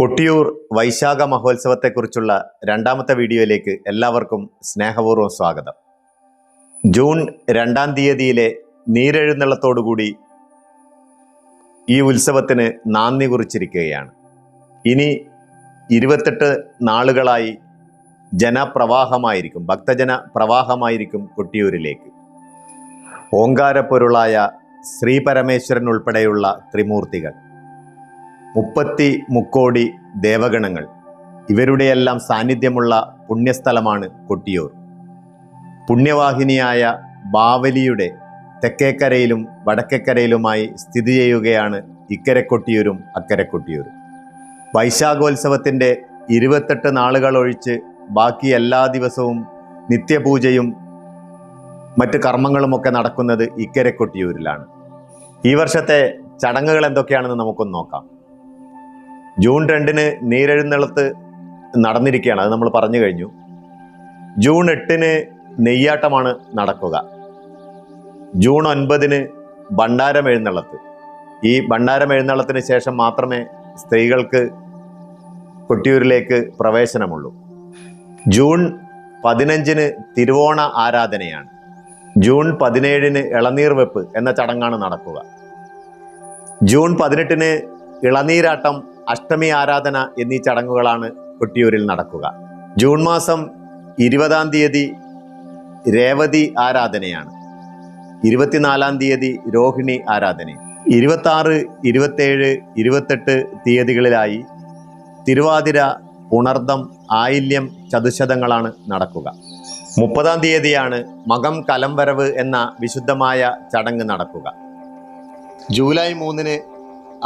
കൊട്ടിയൂർ വൈശാഖ മഹോത്സവത്തെക്കുറിച്ചുള്ള രണ്ടാമത്തെ വീഡിയോയിലേക്ക് എല്ലാവർക്കും സ്നേഹപൂർവം സ്വാഗതം. ജൂൺ രണ്ടാം തീയതിയിലെ നീരെഴുന്നള്ളത്തോടുകൂടി ഈ ഉത്സവത്തിന് നാന്ദി കുറിച്ചിരിക്കുകയാണ്. ഇനി ഇരുപത്തെട്ട് നാളുകളായി ജനപ്രവാഹമായിരിക്കും ഭക്തജന പ്രവാഹമായിരിക്കും കൊട്ടിയൂരിലേക്ക്. ഓങ്കാരപ്പൊരുളായ ശ്രീപരമേശ്വരൻ ഉൾപ്പെടെയുള്ള ത്രിമൂർത്തികൾ. മുപ്പത്തി മുക്കോടി ദേവഗണങ്ങൾ. ഇവരുടെയെല്ലാം സാന്നിധ്യമുള്ള പുണ്യസ്ഥലമാണ് കൊട്ടിയൂർ. പുണ്യവാഹിനിയായ ബാവലിയുടെ തെക്കേക്കരയിലും വടക്കേക്കരയിലുമായി സ്ഥിതി ചെയ്യുകയാണ് ഇക്കരെ കൊട്ടിയൂരും അക്കരെ കൊട്ടിയൂരും വൈശാഖോത്സവത്തിന്റെ ഇരുപത്തെട്ട് നാളുകൾ ഒഴിച്ച് ബാക്കി എല്ലാ ദിവസവും നിത്യപൂജയും മറ്റ് കർമ്മങ്ങളുമൊക്കെ നടക്കുന്നത് ഇക്കരെ കൊട്ടിയൂരിലാണ് ഈ വർഷത്തെ ചടങ്ങുകൾ എന്തൊക്കെയാണെന്ന് നമുക്കൊന്ന് നോക്കാം. ജൂൺ രണ്ടിന് നീരെഴുന്നള്ളത്ത് നടന്നിരിക്കുകയാണ്. അത് നമ്മൾ പറഞ്ഞു കഴിഞ്ഞു. ജൂൺ എട്ടിന് നെയ്യാട്ടമാണ് നടക്കുക. ജൂൺ ഒൻപതിന് ഭണ്ഡാരം എഴുന്നള്ളത്ത്. ഈ ഭണ്ഡാരം എഴുന്നള്ളത്തിന് ശേഷം മാത്രമേ സ്ത്രീകൾക്ക് കൊട്ടിയൂരിലേക്ക് പ്രവേശനമുള്ളൂ. ജൂൺ പതിനഞ്ചിന് തിരുവോണ ആരാധനയാണ്. ജൂൺ പതിനേഴിന് ഇളനീർ വെപ്പ് എന്ന ചടങ്ങാണ് നടക്കുക. ജൂൺ പതിനെട്ടിന് ഇളനീരാട്ടം അഷ്ടമി ആരാധന എന്നീ ചടങ്ങുകളാണ് കൊട്ടിയൂരിൽ നടക്കുക. ജൂൺ മാസം ഇരുപതാം തീയതി രേവതി ആരാധനയാണ്. ഇരുപത്തിനാലാം തീയതി രോഹിണി ആരാധന. ഇരുപത്തി ആറ് ഇരുപത്തേഴ് ഇരുപത്തെട്ട് തീയതികളിലായി തിരുവാതിര പുണർദം ആയില്യം ചതുശതങ്ങളാണ് നടക്കുക. മുപ്പതാം തീയതിയാണ് മകം കലംവരവ് എന്ന വിശുദ്ധമായ ചടങ്ങ് നടക്കുക. ജൂലൈ മൂന്നിന്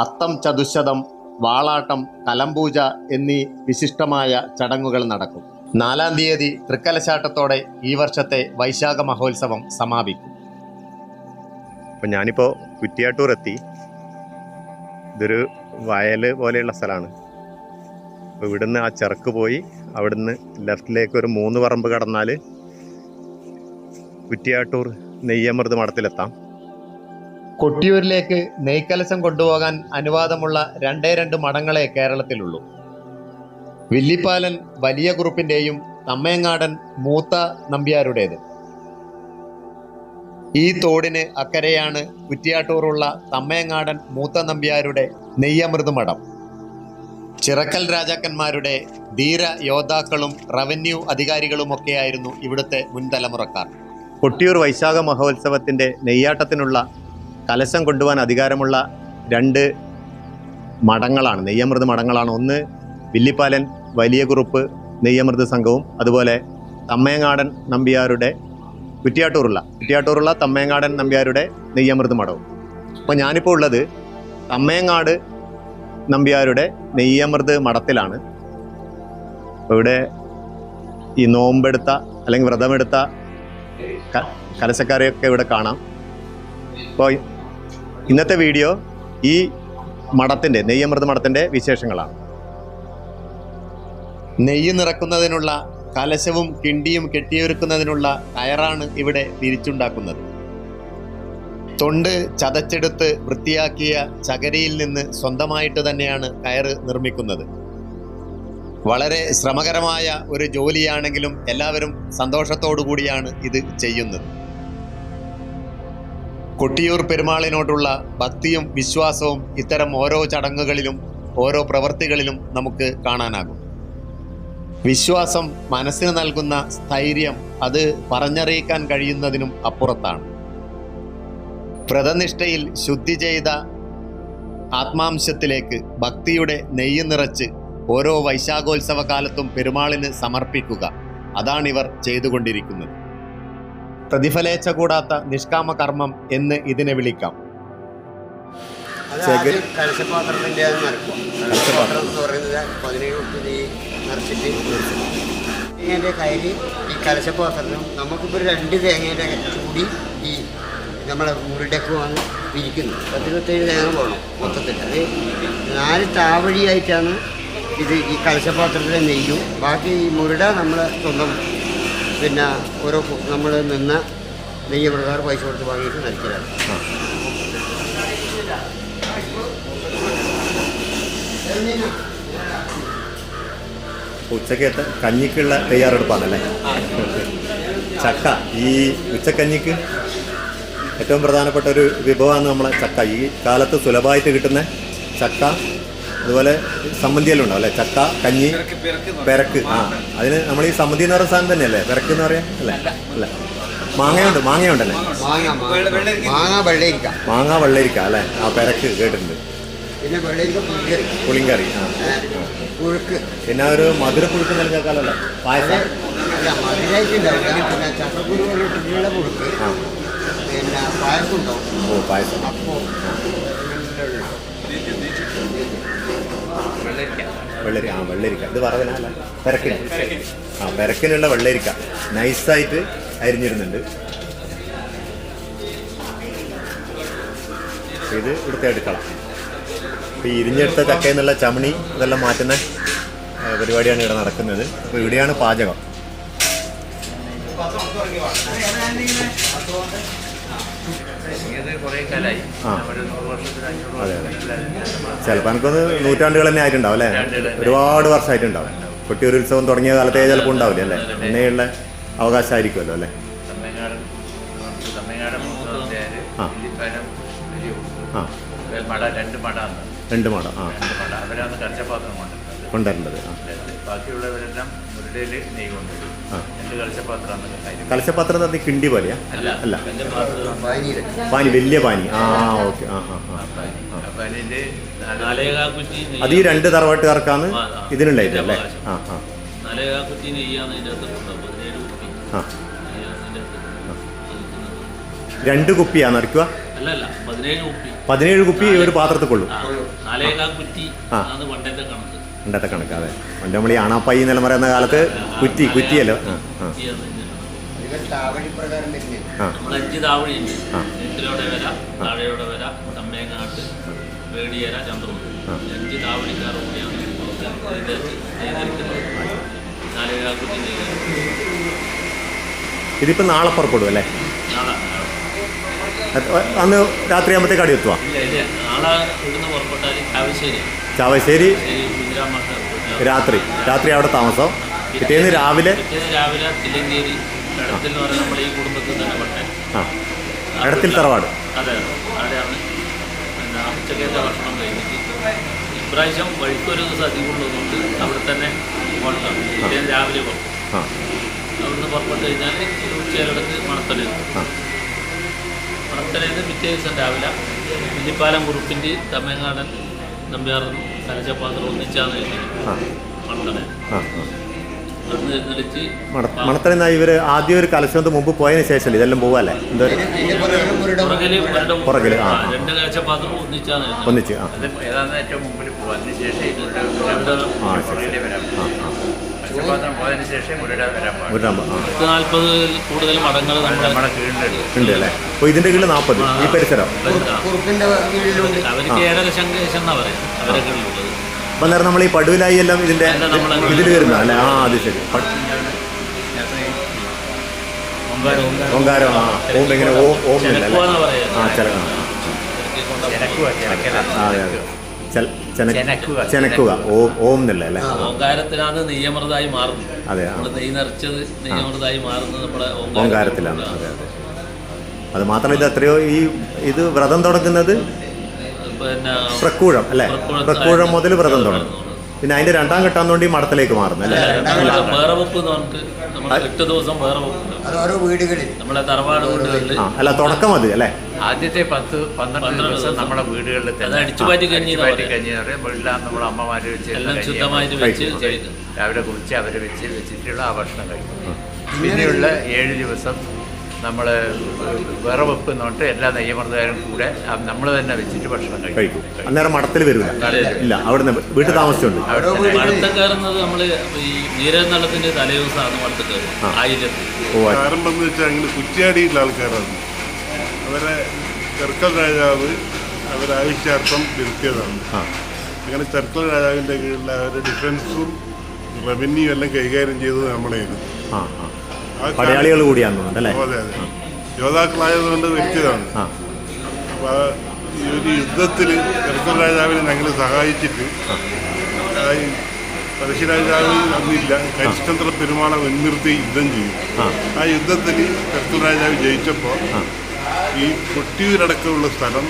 അത്തം ചതുശതം വാളാട്ടം കലംപൂജ എന്നീ വിശിഷ്ടമായ ചടങ്ങുകൾ നടക്കും. നാലാം തീയതി തൃക്കലശാട്ടത്തോടെ ഈ വർഷത്തെ വൈശാഖ മഹോത്സവം സമാപിക്കും. അപ്പം ഞാനിപ്പോൾ കുറ്റിയാട്ടൂർ എത്തി. ഇതൊരു വയൽ പോലെയുള്ള സ്ഥലമാണ്. അപ്പോൾ ഇവിടുന്ന് ആ ചെറുക്ക് പോയി അവിടുന്ന് ലെഫ്റ്റിലേക്ക് ഒരു മൂന്ന് പറമ്പ് കടന്നാൽ കുറ്റിയാട്ടൂർ നെയ്യമൃത് മഠത്തിലെത്താം. കൊട്ടിയൂരിലേക്ക് നെയ്ക്കലശം കൊണ്ടുപോകാൻ അനുവാദമുള്ള രണ്ടേ രണ്ട് മഠങ്ങളെ കേരളത്തിലുള്ളൂ. വില്ലിപ്പാലൻ വലിയ കുറുപ്പിന്റെയും തമ്മയങ്ങാടൻ മൂത്ത നമ്പ്യാരുടേത്. ഈ തോടിന് അക്കരെയാണ് കുറ്റിയാട്ടൂറുള്ള തമ്മയങ്ങാടൻ മൂത്ത നമ്പ്യാരുടെ നെയ്യമൃത് മഠം ചിറക്കൽ രാജാക്കന്മാരുടെ ധീര യോദ്ധാക്കളും റവന്യൂ അധികാരികളുമൊക്കെയായിരുന്നു ഇവിടുത്തെ മുൻതലമുറക്കാർ. കൊട്ടിയൂർ വൈശാഖ മഹോത്സവത്തിന്റെ നെയ്യാട്ടത്തിനുള്ള കലശം കൊണ്ടുപോകാൻ അധികാരമുള്ള രണ്ട് മഠങ്ങളാണ്. നെയ്യമൃത് മഠങ്ങളാണ്. ഒന്ന് വില്ലിപ്പാലൻ വലിയ കുറുപ്പ് നെയ്യമൃത് സംഘവും അതുപോലെ തമ്മയങ്ങാടൻ നമ്പ്യാരുടെ കുറ്റിയാട്ടൂറുള്ള കുറ്റിയാട്ടൂറുള്ള തമ്മയങ്ങാടൻ നമ്പ്യാരുടെ നെയ്യമൃത് മഠവും. അപ്പോൾ ഞാനിപ്പോൾ ഉള്ളത് തമ്മയങ്ങാട് നമ്പ്യാരുടെ നെയ്യമൃത് മഠത്തിലാണ്. ഇവിടെ ഈ നോമ്പെടുത്ത അല്ലെങ്കിൽ വ്രതമെടുത്ത കലശക്കാരെയൊക്കെ ഇവിടെ കാണാം. അപ്പോൾ ഇന്നത്തെ വീഡിയോ ഈ മഠത്തിന്റെ നെയ്യമൃത് മഠത്തിന്റെ വിശേഷങ്ങളാണ്. നെയ്യ് നിറക്കുന്നതിനുള്ള കലശവും കിണ്ടിയും കെട്ടിയൊരുക്കുന്നതിനുള്ള കയറാണ് ഇവിടെ തിരിച്ചുണ്ടാക്കുന്നത് തൊണ്ട് ചതച്ചെടുത്ത് വൃത്തിയാക്കിയ ചകരിയിൽ നിന്ന് സ്വന്തമായിട്ട് തന്നെയാണ് കയറ് നിർമ്മിക്കുന്നത്. വളരെ ശ്രമകരമായ ഒരു ജോലിയാണെങ്കിലും എല്ലാവരും സന്തോഷത്തോടു കൂടിയാണ് ഇത് ചെയ്യുന്നത്. കൊട്ടിയൂർ പെരുമാളിനോടുള്ള ഭക്തിയും വിശ്വാസവും ഇത്തരം ഓരോ ചടങ്ങുകളിലും ഓരോ പ്രവൃത്തികളിലും നമുക്ക് കാണാനാകും. വിശ്വാസം മനസ്സിന് നൽകുന്ന സ്ഥൈര്യം അത് പറഞ്ഞറിയിക്കാൻ കഴിയുന്നതിനും അപ്പുറത്താണ്. വ്രതനിഷ്ഠയിൽ ശുദ്ധി ചെയ്ത ആത്മാംശത്തിലേക്ക് ഭക്തിയുടെ നെയ്യ് നിറച്ച് ഓരോ വൈശാഖോത്സവ കാലത്തും പെരുമാളിന് സമർപ്പിക്കുക. അതാണിവർ ചെയ്തുകൊണ്ടിരിക്കുന്നത്. പ്രതിഫലേച്ഛ കൂടാത്ത നിഷ്കാമ കർമ്മം എന്ന് ഇതിനെ വിളിക്കാം. നിറക്കും കലശപാത്രം എന്ന് പറയുന്നത് പതിനേഴ് നിറച്ചിട്ട് തേങ്ങേന്റെ കയറി ഈ കലശപ്പാത്രത്തിനും നമുക്കിപ്പോൾ രണ്ട് തേങ്ങയുടെ കൂടി ഈ നമ്മളെ ഉരുടക്കുമാണ് വിരിക്കുന്നത് പത്തിരുപത്തേഴ് തേങ്ങ പോകണം മൊത്തത്തിൽ. അത് നാല് താവഴിയായിട്ടാണ് ഇത് ഈ കലശപാത്രത്തിലെ നെയ്യും. ബാക്കി ഈ മുരുട നമ്മൾ സ്വന്തം പിന്നെ ഓരോ നമ്മൾ നിന്ന് നെയ്യപ്രകാരം പൈസ കൊടുത്ത് വാങ്ങിയിട്ട് നരിക്കലാണ് ഉച്ചയ്ക്ക് കഞ്ഞിക്കുള്ള തയ്യാറെടുപ്പാണല്ലേ? ചക്ക. ഈ ഉച്ചക്കഞ്ഞിക്ക് ഏറ്റവും പ്രധാനപ്പെട്ട ഒരു വിഭവമാണ് നമ്മളെ ചക്ക. ഈ കാലത്ത് സുലഭമായിട്ട് കിട്ടുന്ന ചക്ക അതുപോലെ സമ്മന്തിയെല്ലാം ഉണ്ടാവും അല്ലേ? ചക്ക കഞ്ഞി പെരക്ക്. ആ അതിന് നമ്മൾ ഈ സമ്മതി എന്ന് പറയുന്ന സാധനം തന്നെയല്ലേ? പെരക്ക് എന്ന് പറയാം അല്ലേ? അല്ല? മാങ്ങയുണ്ട് മാങ്ങയുണ്ടല്ലേ? മാങ്ങ വെള്ളരിക്ക. മാങ്ങ വെള്ളരിക്ക അല്ലേ? ആ പെരക്ക് കേട്ടിട്ടുണ്ട്. പിന്നെ പുളിങ്കറി. ആ. പുഴുക്ക്. പിന്നെ ഒരു മധുര പുഴുക്ക് നൽകാക്കാലല്ലേ പായസം. പിന്നെ പായസം ഉണ്ടാവും. ഓ പായസം. അപ്പോൾ വെള്ളരി ആ വെള്ളരിക്ക. ഇത് വറവനല്ല പെരക്കിന്. ആ പെരക്കിനുള്ള വെള്ളരിക്ക. നൈസായിട്ട് അരിഞ്ഞിടുന്നുണ്ട് ഇത് ഇവിടുത്തെ അടുക്കള. അപ്പോൾ ഈ ഇരിഞ്ഞെടുത്ത ചക്കയിൽ നിന്നുള്ള ചമണി ഇതെല്ലാം മാറ്റുന്ന പരിപാടിയാണ് ഇവിടെ നടക്കുന്നത്. അപ്പോൾ ഇവിടെയാണ് പാചകം. ആ. അതെ, അതെ. ചിലപ്പോൾ എനിക്കൊന്ന് നൂറ്റാണ്ടുകൾ തന്നെ ആയിട്ടുണ്ടാവും അല്ലേ? ഒരുപാട് വർഷമായിട്ടുണ്ടാവും. കൊട്ടിയൂർ ഉത്സവം തുടങ്ങിയ കാലത്തേ ചിലപ്പോൾ ഉണ്ടാവില്ല അല്ലേ? അങ്ങനെയുള്ള അവകാശമായിരിക്കുമല്ലോ അല്ലേ? ആ. രണ്ട് മാടം ആ. കൊണ്ടുവരേണ്ടത് ബാക്കിയുള്ളവരെല്ലാം മുരടയിൽ നെയ്യ് കൊണ്ടുവരും കലശപാത്രം എന്ന് പറഞ്ഞാൽ കിണ്ടി പോലെയാ? അല്ല. പാനി വലിയ പാനി. ആ ഓക്കെ. ആ ആ ആ. അത് ഈ രണ്ട് തറവാട്ടുകാർക്കാണ് ആ, ആ. ഇതിനുണ്ടായിട്ട് അല്ലേ? ആ ആ. രണ്ട് കുപ്പിയാണ് നിറയ്ക്കുക പതിനേഴ് കുപ്പി. ഒരു പാത്രത്തിൽ കൊള്ളും. ആ പണ്ടത്തെ കണക്ക് അതെ പണ്ട് നമ്മൾ ഈ ആണാപ്പായി എന്നെല്ലാം പറയുന്ന കാലത്ത് കുറ്റി കുറ്റിയല്ലോ. ആ ആ. അഞ്ച് താവഴിയുണ്ട്. ആ. നെറ്റിലോടെ വര താഴെയോടെ വര തമ്മേങ്ങാട്ട് വേടിയര. അഞ്ച് താവഴിക്കാർ കൂടിയാണ് നെയ്യാണ് നാളെ പുറപ്പെടും അല്ലേ? അന്ന് രാത്രി ആകുമ്പോഴത്തേക്ക് അടി ഇല്ല നാളെ ഇവിടുന്ന് പുറപ്പെട്ടാൽ ആവശ്യമില്ല. ചാവശ്ശേരി രാത്രി. രാത്രി. അവിടെ താമസം. പിറ്റേന്ന് രാവിലെ? പിറ്റേന്ന് രാവിലെ തില്ലങ്കേരി ഇടത്തിൽ എന്ന് പറഞ്ഞാൽ നമ്മുടെ ഈ കുടുംബത്തിൽ തന്നെ പട്ടേ ആ. ഇടത്തിൽ തറവാട്. അതെ. അവിടെയാണ് പിന്നെ ഉച്ചക്കത്തെ ഭക്ഷണം കഴിഞ്ഞിട്ട് ഇപ്രാവശ്യം വഴിക്കൊരു ദിവസം അധികമുള്ളതുകൊണ്ട് അവിടെ തന്നെ പോകണം. പിറ്റേന്ന് രാവിലെ പോകും അവിടുന്ന് പുറപ്പെട്ട് കഴിഞ്ഞാൽ ഉച്ചയിലടക്ക് മണത്തലയിൽ മണത്തലയിൽ നിന്ന് പിറ്റേ ദിവസം രാവിലെ കുഞ്ഞിപ്പാലം കുറുപ്പിന്റെ തമിഴ്നാടൻ നമ്പ്യാറും കലശപ്പാത്രം ഒന്നിച്ചാണ് മണത്തൽ എന്നാൽ ഇവർ ആദ്യം ഒരു കലശത്ത് മുമ്പ് പോയതിനു ശേഷം ഇതെല്ലാം പോവാല്ലേ? പുറകിലും. രണ്ട് ഒന്നിച്ചാണ്. ഒന്നിച്ച് ആ. ശരി ആ ആ. കർച്ചപാത്രം പോയതിന് ശേഷം മുരട വരാൻ പാടില്ല ഒരു നമ്പർ ആ. നാൽപ്പത് കൂടുതൽ മടങ്ങൾ നമ്മുടെ നമ്മുടെ കീഴിലുണ്ട്. ഉണ്ട് അല്ലേ അപ്പോൾ ഇതിന്റെ കീഴിൽ നാൽപ്പത് ഈ പരിസരം? കുറുപ്പിന്റെ കീഴിലുണ്ട്. അവർക്ക് ഏകദേശം എന്നാ പറയാം അവരൊക്കെ ഉള്ളത് അപ്പം നേരം നമ്മൾ ഈ പടുവിലായി എല്ലാം ഇതിന്റെ അല്ല, ഇതിൽ വരുന്ന അല്ലേ? ആ അത് ശരി. പ- ഓങ്കാരം ആ. ഓം എങ്ങനെ ഓം ഓം ഇല്ല അല്ലേ ആ ചില ആ, അതെ അതെ. ചെല- ചെനക്കുക. ഓം എന്നല്ലേ അല്ലേ? ഓങ്കാരത്തിലാണ് നെയ്യമൃതായി മാറുന്നത്. അതെ നെയ്യ് നിറച്ചത് നെയ്യമൃതായി മാറുന്നത് നമ്മുടെ ഓങ്കാരത്തിലാണ്. അതെ അതെ. അത് മാത്രമല്ല ഇത് എത്രയോ ഈ ഇത് വ്രതം തുടങ്ങുന്നത്? പിന്നെ പ്രക്കൂഴം അല്ലേ? പ്രക്കൂഴം മുതൽ വ്രതം തുടങ്ങും. പിന്നെ അതിന്റെ രണ്ടാം ഘട്ടം ഈ മഠത്തിലേക്ക് മാറുന്നു അല്ലേ? വേറെ വെപ്പ് എന്ന് പറഞ്ഞിട്ട് നമ്മൾ എട്ട് ദിവസം വേറെ വെപ്പ് അത് ഓരോ വീടുകളിൽ. നമ്മളെ തറവാട് വീടുകളിൽ. അല്ല തുടക്കം മതി അല്ലേ? ആദ്യത്തെ പത്ത് പന്ത്രണ്ട് ദിവസം നമ്മുടെ വീടുകളിൽ അത് അടിച്ചുപാറ്റി കഞ്ഞി പാറ്റി. കഞ്ഞി വീട്ടിലാണ് നമ്മുടെ അമ്മമാർ വെച്ച് എല്ലാം ശുദ്ധമായിട്ട് വെച്ച് ചെയ്തു ചെയ്ത്. രാവിലെ കുളിച്ച് അവരെ വെച്ച് വെച്ചിട്ടുള്ള ആ ഭക്ഷണം കഴിക്കും. പിന്നെയുള്ള ഏഴ് ദിവസം നമ്മൾ വിറവെപ്പ് എന്ന് പറഞ്ഞിട്ട് എല്ലാ നെയ്യമർദ്ദകാരും കൂടെ നമ്മൾ തന്നെ വെച്ചിട്ട് ഭക്ഷണം കഴിക്കും. അന്നേരം മഠത്തിൽ വരില്ല ഇല്ല അവിടുന്ന് വീട്ടിൽ താമസിച്ചുണ്ട്. കയറുന്നത് നമ്മൾ ഈ നീരനള്ളത്തിന്റെ തലേദിവസമാണ് മടത്ത് കയറുന്നത്. ആയിരത്തി. കാരണം എന്ന് വെച്ചാൽ അങ്ങനെ കുറ്റിയാടിയുള്ള ആൾക്കാരാണ്. അവരെ ചെറുക്കൽ രാജാവ് അവരെ ആവശ്യാർത്ഥം തിരുത്തിയതാണ്. ആ. അങ്ങനെ ചെറുക്കൽ രാജാവിന്റെ കീഴിൽ അവരുടെ ഡിഫൻസും റവന്യൂ എല്ലാം കൈകാര്യം ചെയ്തത് നമ്മളായിരുന്നു പടയാളികൾ കൂടിയാന്ന് തോന്നുന്നുണ്ട് അല്ലേ? യോദ്ധാക്കളായതുകൊണ്ട് വ്യക്തിതാണ് ഈ ഒരു യുദ്ധത്തിൽ ചെറുക്കൽ രാജാവിനെ ഞങ്ങൾ സഹായിച്ചിട്ട് പരശുരാജാവ് അന്നില്ല കരിശ്ചന്ദ്ര പെരുമാളെ മുൻനിർത്തി യുദ്ധം ചെയ്യും. ആ. യുദ്ധത്തിൽ കർക്കൽ രാജാവ് ജയിച്ചപ്പോൾ ഈ കൊട്ടിയൂരടക്കമുള്ള സ്ഥലം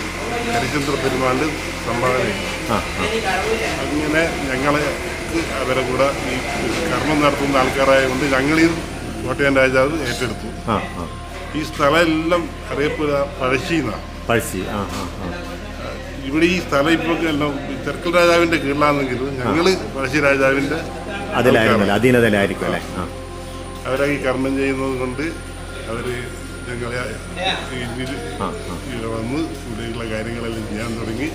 ഹരിചന്ദ്ര പെരുമാളിന് സംഭാവന ചെയ്തു. ആ ആ. അങ്ങനെ ഞങ്ങളെ അവരെ കൂടെ ഈ കർമ്മം നടത്തുന്ന ആൾക്കാരായതുകൊണ്ട് ഞങ്ങളീ കോട്ടയം രാജാവ് ഏറ്റെടുത്തു. ഈ സ്ഥലം എല്ലാം അറിയപ്പെടുക പഴശ്ശി എന്നാണ് പഴശ്ശി ഇവിടെ ഈ സ്ഥലം ഇപ്പോൾ എല്ലാം തെർക്കൽ രാജാവിന്റെ കീഴിലാണെങ്കിലും ഞങ്ങൾ പഴശ്ശി രാജാവിന്റെ അതിലായിരുന്നല്ലോ അധീനതയിലായിരിക്കും അല്ലേ? ആ. അവരെ ഈ കർമ്മം ചെയ്യുന്നത് കൊണ്ട് അവർ ഞങ്ങളെ വന്ന് ഇവിടെയുള്ള കാര്യങ്ങളെല്ലാം ചെയ്യാൻ തുടങ്ങി.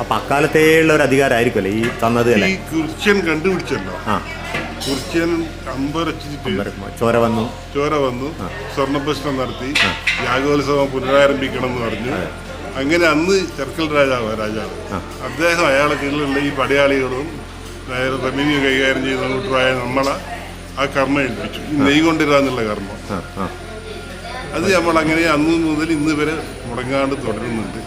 അപ്പൊ അക്കാലത്തേ ഉള്ള ഒരു അധികാരമായിരിക്കുമല്ലേ ഈ തന്നത് ഈ കുർച്യൻ കണ്ടുപിടിച്ചല്ലോ. കുർച്യൻ അമ്പരച്ചിട്ട് ചോര വന്നു. ചോര വന്നു. സ്വർണപ്രശ്നം നടത്തി. യാഗോത്സവം പുനരാരംഭിക്കണം എന്ന് പറഞ്ഞു അങ്ങനെ അന്ന് ചെർക്കൽ രാജാവ് രാജാവ്. അദ്ദേഹം അയാളെ കീഴിലുള്ള ഈ പടയാളികളും റവന്യൂ കൈകാര്യം ചെയ്ത കൂട്ടറായ നമ്മളെ ആ കർമ്മം ഏൽപ്പിച്ചു. ഈ നെയ് കൊണ്ടിരാന്നുള്ള കർമ്മം. അത് നമ്മൾ അങ്ങനെ അന്ന് മുതൽ ഇന്ന് വരെ മുടങ്ങാണ്ട് തുടരുന്നുണ്ട്.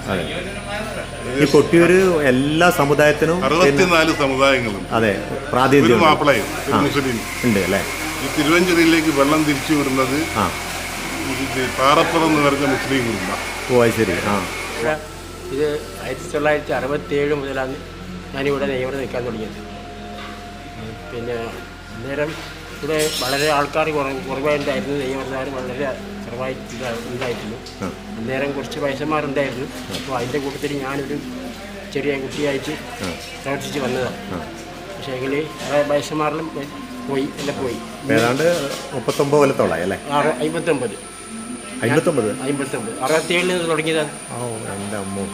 ഈ കൊട്ടിയൂര് എല്ലാ സമുദായത്തിനും അറുപത്തിനാല് സമുദായങ്ങളുണ്ട്. അതെ പ്രാതിനിധ്യം മാപ്പിളയും ഉണ്ട് അല്ലേ? ഈ തിരുവഞ്ചൂരിലേക്ക് വെള്ളം തിരിച്ചു വിടുന്നത് പാറപ്പുറം എന്ന് പറഞ്ഞ മുസ്ലിം കുടുംബം. ഓ ശരി. ആ. ഇത് ആയിരത്തി തൊള്ളായിരത്തി അറുപത്തി ഏഴ് മുതലാണ് ഞാനിവിടെ നെയ്യോടെ നിൽക്കാൻ തുടങ്ങിയത്. പിന്നെ അന്നേരം ഇവിടെ വളരെ ആൾക്കാർ കുറവ് കുറവായിട്ടുണ്ടായിരുന്നു വളരെ ഉണ്ടായിരുന്നു. അന്നേരം കുറച്ച് വയസ്സന്മാരുണ്ടായിരുന്നു അപ്പോൾ അതിന്റെ കൂട്ടത്തിൽ ഞാനൊരു ചെറിയ കുട്ടിയായിട്ട് പ്രവർത്തിച്ച് വന്നതാണ്. പക്ഷേ എങ്കിൽ പൈസമാരിലും പോയി എല്ലാം പോയി. ഏതാണ്ട് മുപ്പത്തൊമ്പത് കൊല്ലത്തോളായി അല്ലേ? അമ്പത്തൊമ്പത് അമ്പത്തൊമ്പത് അമ്പത്തൊമ്പത് അറുപത്തേഴിൽ നിന്ന് തുടങ്ങിയതാണ്.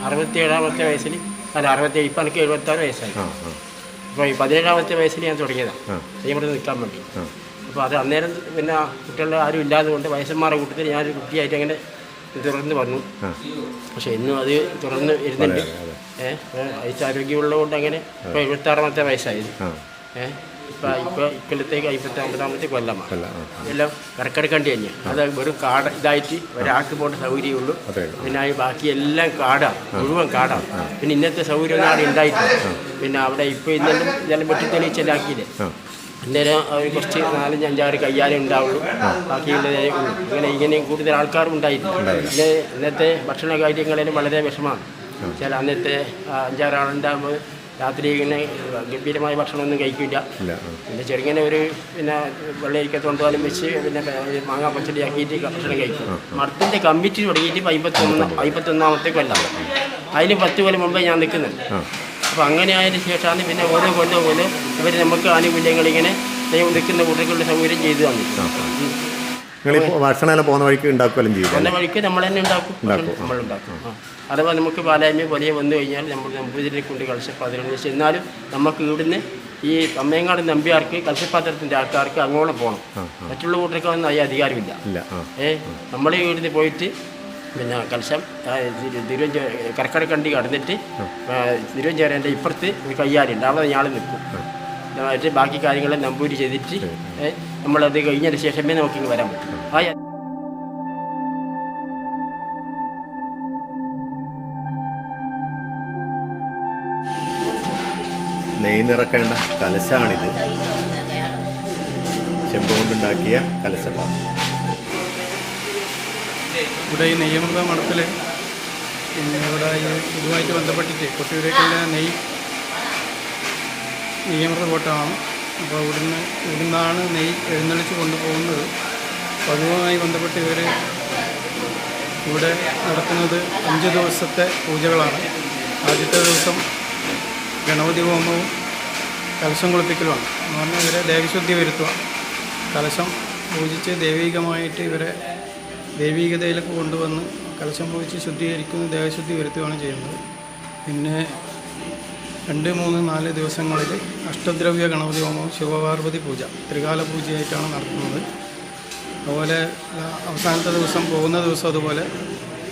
അറുപത്തിയേഴാമത്തെ വയസ്സിൽ അല്ല അറുപത്തേഴ് ഇപ്പം എനിക്ക് എഴുപത്താറ് വയസ്സായി. അപ്പോൾ ഈ പതിനേഴാമത്തെ വയസ്സിൽ ഞാൻ തുടങ്ങിയതാണ്. അതിവിടെ നിൽക്കാൻ വേണ്ടി. അപ്പോൾ അത് അന്നേരം പിന്നെ കുട്ടികളുടെ ആരും ഇല്ലാതെ കൊണ്ട് വയസ്സന്മാരുടെ കൂട്ടത്തിൽ ഞാനൊരു കുട്ടിയായിട്ട് അങ്ങനെ തുടർന്ന് വന്നു. പക്ഷെ ഇന്നും അത് തുടർന്ന് ഇരുന്നുണ്ട് അതെ, ഏഹ് ആരോഗ്യമുള്ളതുകൊണ്ട് അങ്ങനെ ഇപ്പോൾ എഴുപത്താറാമത്തെ വയസ്സായത്. ആ. ഏഹ് ഇപ്പം ഇപ്പോൾ ഇക്കൊല്ലത്തേക്ക് അമ്പത്തി ഒമ്പതാമത്തെ കൊല്ലമാണ് എല്ലാം കറക്കടക്കണ്ടി കഴിഞ്ഞു അത് വെറും കാട് ഇതായിട്ട് ഒരാൾക്ക് പോകേണ്ട സൗകര്യമുള്ളൂ. പിന്നെ ബാക്കി എല്ലാം കാടാണ് മുഴുവൻ കാടാണ്. പിന്നെ ഇന്നത്തെ സൗകര്യം ഒന്നും അവിടെ ഉണ്ടായിട്ടില്ല പിന്നെ അവിടെ ഇപ്പോൾ ഇന്നലെ ഇതെല്ലാം വെട്ടിത്തെളിച്ചെല്ലാക്കിയില്ലേ ആ. അന്നേരം അവർ കുറച്ച് നാലഞ്ച് അഞ്ചാറ് കയ്യാലേ ഉണ്ടാവുള്ളൂ. ബാക്കിയുള്ളതേ ഉള്ളൂ ഇങ്ങനെ ഇങ്ങനെയും കൂടുതൽ ആൾക്കാരും ഉണ്ടായിരുന്നു പിന്നെ ഇന്നത്തെ ഭക്ഷണ കാര്യങ്ങളിലും വളരെ വിഷമാണ് ചില അന്നത്തെ അഞ്ചാറാളുണ്ടാകുമ്പോൾ അഞ്ചാറ് രാത്രി ഇങ്ങനെ ഗംഭീരമായ ഭക്ഷണമൊന്നും കഴിക്കില്ല. പിന്നെ ചെറുങ്ങനെ ഒരു പിന്നെ വെള്ളരിക്ക തൊണ്ടുപാലും വെച്ച് പിന്നെ മാങ്ങാ പച്ചടി ആക്കിയിട്ട് ഭക്ഷണം കഴിക്കും. മഠത്തിന്റെ കമ്മിറ്റി തുടങ്ങിയിട്ട് ഇപ്പം അമ്പത്തൊന്ന് അമ്പത്തൊന്നാമത്തെ കൊല്ലം. അതിന് പത്ത് കൊല്ലം മുമ്പേ ഞാൻ നിൽക്കുന്നുണ്ട്. അപ്പോൾ അങ്ങനെ ആയതിനു ശേഷമാണ് പിന്നെ ഓരോ കൊല്ലം ഓരോ ഇവർ നമുക്ക് ആനുകൂല്യങ്ങൾ ഇങ്ങനെ ദൈവം നിൽക്കുന്ന കുട്ടികളുടെ സൗകര്യം ചെയ്തു തന്നു. ഭക്ഷണമെല്ലാം പോകുന്ന വഴിക്ക് ഉണ്ടാക്കുകയും ചെയ്യും പോകുന്ന വഴിക്ക് നമ്മൾ തന്നെ ഉണ്ടാക്കും നമ്മൾ ഉണ്ടാക്കും. അഥവാ നമുക്ക് പാലായ്മ വലിയ വന്നു കഴിഞ്ഞാൽ നമ്മൾ നമ്പൂതിരെ കൊണ്ട് വെച്ച് എന്നാലും നമുക്ക് ഇവിടുന്ന് ഈ അമ്മയങ്ങാട് നമ്പിയാർക്ക് കളിച്ചപ്പാത്രത്തിന്റെ ആൾക്കാർക്ക് അങ്ങോളം പോകണം. മറ്റുള്ള കൂട്ടർക്ക് ഒന്നും അതിന് അധികാരമില്ല. ഇല്ല ആ. ഏ? നമ്മൾ ഇവിടുന്ന് പോയിട്ട് പിന്നെ കലശം തിരുവഞ്ച കണ്ടി കടന്നിട്ട് തിരുവഞ്ചേരന്റെ ഇപ്പുറത്ത് ഒരു കയ്യാലുണ്ട്. അവിടെ ഞാൾ നിൽക്കും. എന്നിട്ട് ബാക്കി കാര്യങ്ങളെ നമ്പൂരി ചെയ്തിട്ട് നമ്മളത് കഴിഞ്ഞതിന് ശേഷമേ നമുക്ക് വരാൻ പറ്റും. ആ. യ- നെയ് നിറക്കേണ്ട കലശാണിത്. ചെമ്പ് കൊണ്ടുണ്ടാക്കിയ കലശമാണ് ഇവിടെ ഈ നെയ്യമൃത മഠത്തിൽ ഇവിടെ ഈ ഇതുമായിട്ട് ബന്ധപ്പെട്ടിട്ട് കൊട്ടിയൂരേക്കുള്ള നെയ് നെയ്യമൃത കോട്ടമാണ് അപ്പോൾ ഇവിടുന്ന് ഇവിടുന്നാണ് നെയ് എഴുന്നള്ളിച്ച് കൊണ്ടുപോകുന്നത്. അപ്പോൾ അതുമായി ബന്ധപ്പെട്ട് ഇവർ ഇവിടെ നടത്തുന്നത് അഞ്ച് ദിവസത്തെ പൂജകളാണ്. ആദ്യത്തെ ദിവസം ഗണപതി ഹോമവും കലശം കുളിപ്പിക്കലുമാണ്. എന്ന് പറഞ്ഞാൽ ഇവരെ ദേവശുദ്ധി വരുത്തുക. കലശം പൂജിച്ച് ദൈവികമായിട്ട് ഇവരെ ദൈവികതയിലേക്ക് കൊണ്ടുവന്ന് കലശം പൂജിച്ച് ശുദ്ധീകരിക്കുന്ന ദേഹശുദ്ധി വരുത്തുകയാണ് ചെയ്യുന്നത്. പിന്നെ രണ്ട് മൂന്ന് നാല് ദിവസങ്ങളിൽ അഷ്ടദ്രവ്യ ഗണപതി ഹോമവും ശിവപാർവതി പൂജ ത്രികാല പൂജയായിട്ടാണ് നടത്തുന്നത്. അതുപോലെ അവസാനത്തെ ദിവസം പോകുന്ന ദിവസം അതുപോലെ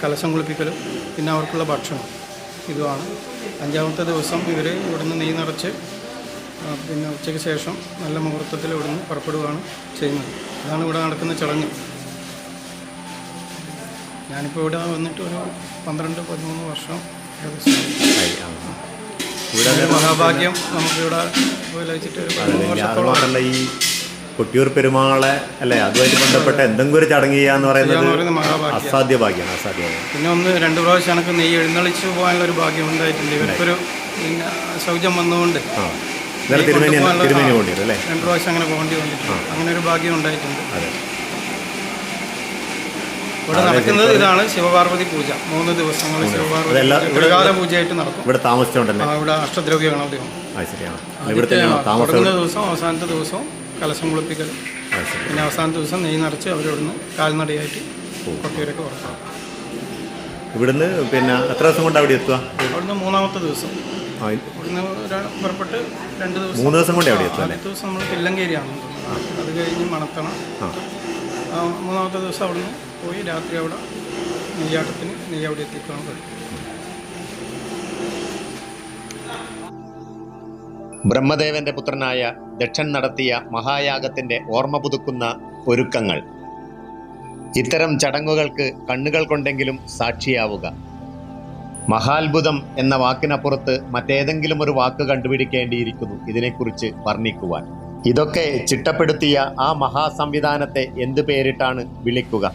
കലശം കുളിപ്പിക്കലും പിന്നെ അവർക്കുള്ള ഭക്ഷണം ഇതുമാണ്. അഞ്ചാമത്തെ ദിവസം ഇവർ ഇവിടുന്ന് നെയ് നിറച്ച് പിന്നെ ഉച്ചയ്ക്ക് ശേഷം നല്ല മുഹൂർത്തത്തിൽ ഇവിടുന്ന് പുറപ്പെടുകയാണ് ചെയ്യുന്നത്. അതാണ് ഇവിടെ നടക്കുന്ന ചടങ്ങ്. ഞാനിപ്പോൾ ഇവിടെ വന്നിട്ട് ഒരു പന്ത്രണ്ട് പതിമൂന്ന് വർഷം ഏകദേശം ഒരു മഹാഭാഗ്യം നമുക്കിവിടെ വെച്ചിട്ട് ഒരു മാത്രമല്ല ഈ കൊട്ടിയൂർ പെരുമാളെ അല്ലേ അതുമായിട്ട് ബന്ധപ്പെട്ട എന്തെങ്കിലും ഒരു ചടങ്ങ് ചെയ്യാന്ന് പറയുന്നത് അസാധ്യ ഭാഗ്യമാണ് അസാധ്യ പിന്നെ ഒന്ന് രണ്ട് പ്രാവശ്യം എനിക്ക് നെയ്യ് എഴുന്നള്ളിച്ച് പോകാനുള്ള ഒരു ഭാഗ്യം ഉണ്ടായിട്ടുണ്ട്. ഇവർക്കൊരു പിന്നെ ശൗചം വന്നുകൊണ്ട് രണ്ട് പ്രാവശ്യം അങ്ങനെ പോകേണ്ടി വന്നിട്ടുണ്ട്. അങ്ങനെ ഒരു ഭാഗ്യം ഉണ്ടായിട്ടുണ്ട്. അതെ. ഇവിടെ നടക്കുന്നത് ഇതാണ് ശിവപാർവതി പൂജ. മൂന്ന് ദിവസങ്ങൾ ശിവപാർവതി പൂജയായിട്ട് നടക്കും. ഇവിടെ താമസിച്ചുണ്ടല്ലോ? ഇവിടെ അഷ്ടദ്രവ്യ ഗണപതിയാണ് തുടങ്ങുന്ന ദിവസം അവസാനത്തെ ദിവസവും കലശം കുളിപ്പിക്കൽ പിന്നെ അവസാനത്തെ ദിവസം നെയ് നിറച്ച് അവരിവിടുന്ന് കാൽനടയായിട്ട് കൊട്ടിയൂരൊക്കെ പുറത്താണ് ഇവിടുന്ന് പിന്നെ എത്ര ദിവസം കൊണ്ട് അവിടെ എത്തുക? അവിടുന്ന് മൂന്നാമത്തെ ദിവസം. ഇവിടുന്ന് പുറപ്പെട്ട് രണ്ട് ദിവസം. മൂന്ന് ദിവസം കൊണ്ട് അവിടെ എത്തുക ദിവസം നമ്മൾ തില്ലങ്കേരിയാണ്. അത് കഴിഞ്ഞ് മണത്തണം. മൂന്നാമത്തെ ദിവസം അവിടെ നിന്ന് പോയി. രാത്രി അവിടെ നെയ്യാട്ടത്തിന് നെയ്യ് അവിടെ എത്തിക്കാൻ കഴിയും ബ്രഹ്മദേവന്റെ പുത്രനായ ദക്ഷൻ നടത്തിയ മഹായാഗത്തിന്റെ ഓർമ്മ പുതുക്കുന്ന ഒരുക്കങ്ങൾ. ഇത്തരം ചടങ്ങുകൾക്ക് കണ്ണുകൾ കൊണ്ടെങ്കിലും സാക്ഷിയാവുക. മഹാത്ഭുതം എന്ന വാക്കിനപ്പുറത്ത് മറ്റേതെങ്കിലും ഒരു വാക്ക് കണ്ടുപിടിക്കേണ്ടിയിരിക്കുന്നു ഇതിനെക്കുറിച്ച് വർണിക്കുവാൻ. ഇതൊക്കെ ചിട്ടപ്പെടുത്തിയ ആ മഹാസംവിധാനത്തെ എന്തു പേരിട്ടാണ് വിളിക്കുക?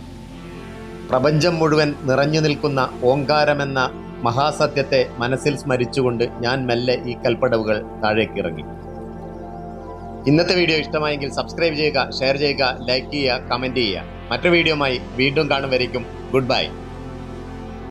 പ്രപഞ്ചം മുഴുവൻ നിറഞ്ഞു നിൽക്കുന്ന ഓങ്കാരമെന്ന മഹാസത്യത്തെ മനസ്സിൽ സ്മരിച്ചുകൊണ്ട് ഞാൻ മെല്ലെ ഈ കൽപ്പടവുകൾ താഴേക്കിറങ്ങി. ഇന്നത്തെ വീഡിയോ ഇഷ്ടമായെങ്കിൽ സബ്സ്ക്രൈബ് ചെയ്യുക ഷെയർ ചെയ്യുക ലൈക്ക് ചെയ്യുക കമന്റ് ചെയ്യുക. മറ്റു വീഡിയോമായി വീണ്ടും കാണും വരയ്ക്കും ഗുഡ് ബൈ.